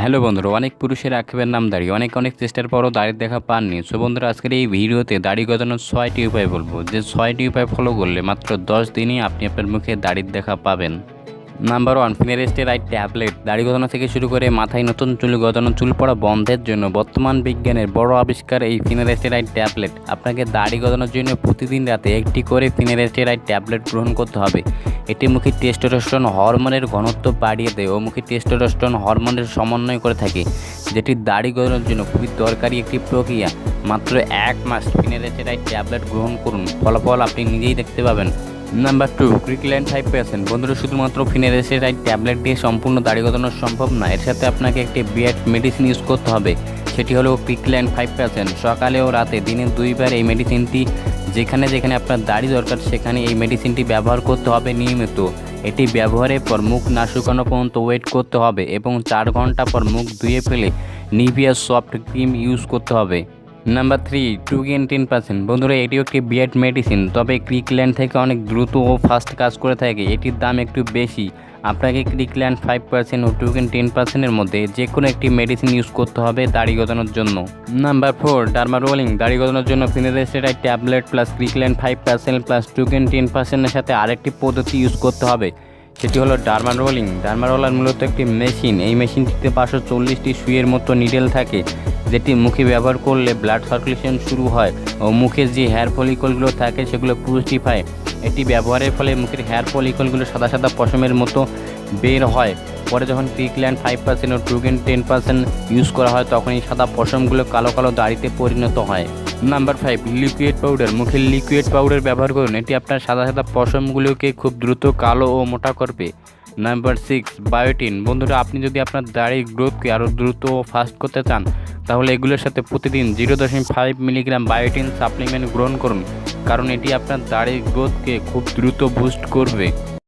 Hello বন্ধুরা, অনেক পুরুষের আক্ষেপের নাম দাড়ি, অনেক অনেক চেষ্টার পরও দাড়ির দেখা পাননি। সো বন্ধুরা, আজকের এই ভিডিওতে দাড়ি গজানোর ছয়টি উপায় বলব। যে ছয়টি উপায় ফলো করলে মাত্র দশ দিনই আপনি আপনার মুখে দাড়ির দেখা পাবেন। নাম্বার ওয়ান ফিনারেস্টেরাইট ট্যাবলেট দাড়ি গজানো থেকে শুরু করে মাথায় নতুন চুল গজানো, চুল পড়া বন্ধের জন্য বর্তমান বিজ্ঞানের বড় আবিষ্কার এই ফিনারেস্টেরাইট ট্যাবলেট আপনাকে দাড়ি গজানোর জন্য প্রতিদিন রাতে একটি করে ফিনারেস্টেরাইট ট্যাবলেট গ্রহণ করতে হবে। এটি মুখে টেস্টোস্টেরন হরমোনের ঘনত্ব বাড়িয়ে দেয় ও মুখে টেস্টোস্টেরন হরমোনের সমন্বয় করে থাকে, যেটি দাড়ি গজানোর জন্য খুবই দরকারি একটি প্রক্রিয়া। মাত্র এক মাস ফিনারেস্টেরাইট ট্যাবলেট গ্রহণ করুন, ফলাফল আপনি নিজেই দেখতে পাবেন। Number two Kirkland five percent বন্ধুরা, শুধুমাত্র ফিনারেসেরাইট ট্যাবলেট দিয়ে সম্পূর্ণ দাড়ি গজানো সম্ভব না, এর সাথে আপনাকে একটি বিয়ার মেডিসিন ইউজ করতে হবে, সেটি হলো ক্রিকল্যান্ড ফাইভ পার্সেন্ট সকালে ও রাতে দিনে দুইবার এই মেডিসিনটি যেখানে যেখানে আপনার দাড়ি দরকার, সেখানে এই মেডিসিনটি ব্যবহার করতে হবে নিয়মিত। এটি ব্যবহারের পর মুখ না শুকানো পর্যন্ত ওয়েট করতে হবে এবং চার ঘণ্টা পর মুখ ধুয়ে ফেলে নিভিয়া সফট ক্রিম ইউজ করতে হবে। Number three Tugain ten percent বন্ধুরা, এটিও একটি বিয়ার্ড মেডিসিন তবে ক্রিকল্যান্ড থেকে অনেক দ্রুত ও ফাস্ট কাজ করে থাকে। এটির দাম একটু বেশি। আপনাকে ক্রিকল্যান্ড ফাইভ পার্সেন্ট ও টু টুকেন টেন পার্সেন্টের মধ্যে যে কোনো একটি মেডিসিন ইউজ করতে হবে দাড়ি গজানোর জন্য। নাম্বার ফোর ডার্মা রোলিং দাড়ি গজানোর জন্য finasteride tablet plus Kirkland five percent plus Tugain ten পার্সেন্টের সাথে আরেকটি পদ্ধতি ইউজ করতে হবে। সেটি হলো ডার্মা রোলিং। ডার্মা রোলার মূলত একটি মেশিন। এই মেশিনটিতে পাঁচশো চল্লিশটি সুইয়ের মতো নিডেল থাকে, যেটি মুখে ব্যবহার করলে ব্লাড সার্কুলেশন শুরু হয় ও মুখের যে হেয়ার ফলিকলগুলো থাকে সেগুলো পুষ্টিফায়। এটি ব্যবহারের ফলে মুখের হেয়ার ফলিকলগুলো সাদা সাদা পশমের মতো বের হয়। পরে যখন ক্রিকল্যান্ড ফাইভ পার্সেন্ট ও ট্রুগেন টেন পার্সেন্ট ইউজ করা হয় তখন এই সাদা পশমগুলো কালো কালো দাড়িতে পরিণত হয়। নাম্বার ফাইভ লিকুইড পাউডার মুখের লিকুইড পাউডার ব্যবহার করুন। এটি আপনার সাদা সাদা পশমগুলোকে খুব দ্রুত কালো ও মোটা করবে। নাম্বার সিক্স বায়োটিন বন্ধুরা, আপনি যদি আপনার দাড়ির গ্রোথকে আরও দ্রুত ও ফাস্ট করতে চান, তাহলে এগুলোর সাথে প্রতিদিন জিরো দশমিক ফাইভ মিলিগ্রাম বায়োটিন সাপ্লিমেন্ট গ্রহণ করুন। কারণ এটি আপনার দাড়ির গ্রোথকে খুব দ্রুত বুস্ট করবে।